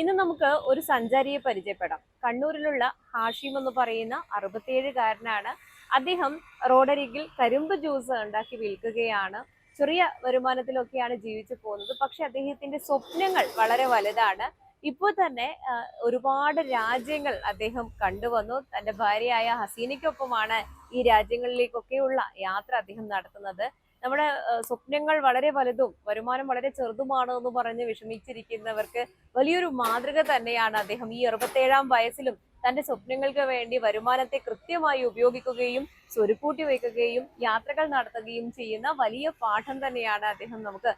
ഇന്ന് നമുക്ക് ഒരു സഞ്ചാരിയെ പരിചയപ്പെടാം. കണ്ണൂരിലുള്ള ഹാഷിം എന്ന് പറയുന്ന അറുപത്തിയേഴുകാരനാണ്. അദ്ദേഹം റോഡരികിൽ കരിമ്പ് ജ്യൂസ് ഉണ്ടാക്കി വിൽക്കുകയാണ്. ചെറിയ വരുമാനത്തിലൊക്കെയാണ് ജീവിച്ചു പോകുന്നത്. പക്ഷെ അദ്ദേഹത്തിന്റെ സ്വപ്നങ്ങൾ വളരെ വലുതാണ്. ഇപ്പോൾ തന്നെ ഒരുപാട് രാജ്യങ്ങൾ അദ്ദേഹം കണ്ടുവന്നു. തന്റെ ഭാര്യയായ ഹസീനയ്ക്കൊപ്പമാണ് ഈ രാജ്യങ്ങളിലേക്കൊക്കെയുള്ള യാത്ര അദ്ദേഹം നടത്തുന്നത്. നമ്മുടെ സ്വപ്നങ്ങൾ വളരെ വലുതും വരുമാനം വളരെ ചെറുതുമാണ് എന്ന് പറഞ്ഞ് വിഷമിച്ചിരിക്കുന്നവർക്ക് വലിയൊരു മാതൃക തന്നെയാണ് അദ്ദേഹം. ഈ അറുപത്തേഴാം വയസ്സിലും തന്റെ സ്വപ്നങ്ങൾക്ക് വേണ്ടി വരുമാനത്തെ കൃത്യമായി ഉപയോഗിക്കുകയും സ്വരുക്കൂട്ടി വയ്ക്കുകയും യാത്രകൾ നടത്തുകയും ചെയ്യുന്ന വലിയ പാഠം തന്നെയാണ് അദ്ദേഹം നമുക്ക്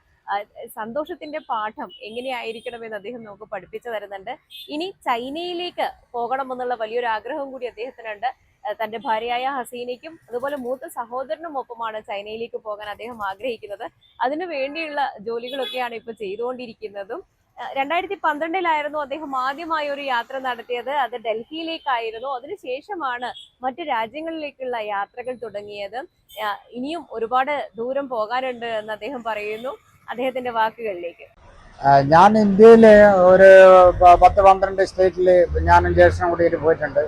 സന്തോഷത്തിന്റെ പാഠം എങ്ങനെയായിരിക്കണമെന്ന് അദ്ദേഹം നമുക്ക് പഠിപ്പിച്ചു തരുന്നുണ്ട്. ഇനി ചൈനയിലേക്ക് പോകണമെന്നുള്ള വലിയൊരു ആഗ്രഹം കൂടി അദ്ദേഹത്തിനുണ്ട്. തന്റെ ഭാര്യയായ ഹസീനയ്ക്കും അതുപോലെ മൂത്ത സഹോദരനും ഒപ്പമാണ് ചൈനയിലേക്ക് പോകാൻ അദ്ദേഹം ആഗ്രഹിക്കുന്നത്. അതിനു വേണ്ടിയുള്ള ജോലികളൊക്കെയാണ് ഇപ്പൊ ചെയ്തുകൊണ്ടിരിക്കുന്നതും. രണ്ടായിരത്തി പന്ത്രണ്ടിലായിരുന്നു അദ്ദേഹം ആദ്യമായി ഒരു യാത്ര നടത്തിയത്. അത് ഡൽഹിയിലേക്കായിരുന്നു. അതിനുശേഷമാണ് മറ്റു രാജ്യങ്ങളിലേക്കുള്ള യാത്രകൾ തുടങ്ങിയത്. ഇനിയും ഒരുപാട് ദൂരം പോകാനുണ്ട് എന്ന് അദ്ദേഹം പറയുന്നു അദ്ദേഹത്തിന്റെ വാക്കുകളിലേക്ക്. ഞാൻ ഇന്ത്യയിലെ ഒരു പത്ത് പന്ത്രണ്ട് സ്റ്റേറ്റിൽ ഞാനും ജേഷനും കൂടിയിട്ട് പോയിട്ടുണ്ട്.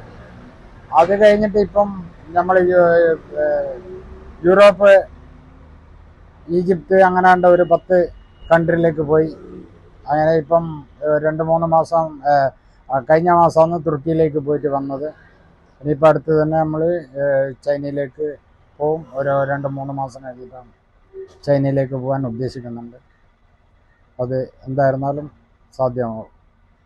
അത് കഴിഞ്ഞിട്ട് ഇപ്പം നമ്മൾ യൂറോപ്പ് ഈജിപ്ത് അങ്ങനെയുള്ള ഒരു പത്ത് കൺട്രിയിലേക്ക് പോയി. അങ്ങനെ ഇപ്പം രണ്ട് മൂന്ന് മാസം കഴിഞ്ഞ മാസമാണ് തുർക്കിയിലേക്ക് പോയിട്ട് വന്നത്. ഇനിയിപ്പോൾ അടുത്ത് തന്നെ നമ്മൾ ചൈനയിലേക്ക് പോവും. ഒരു രണ്ട് മൂന്ന് മാസം കഴിഞ്ഞിട്ടാണ് ചൈനയിലേക്ക് പോകാൻ ഉദ്ദേശിക്കുന്നുണ്ട്. അത് എന്തായിരുന്നാലും സാധ്യമാവും.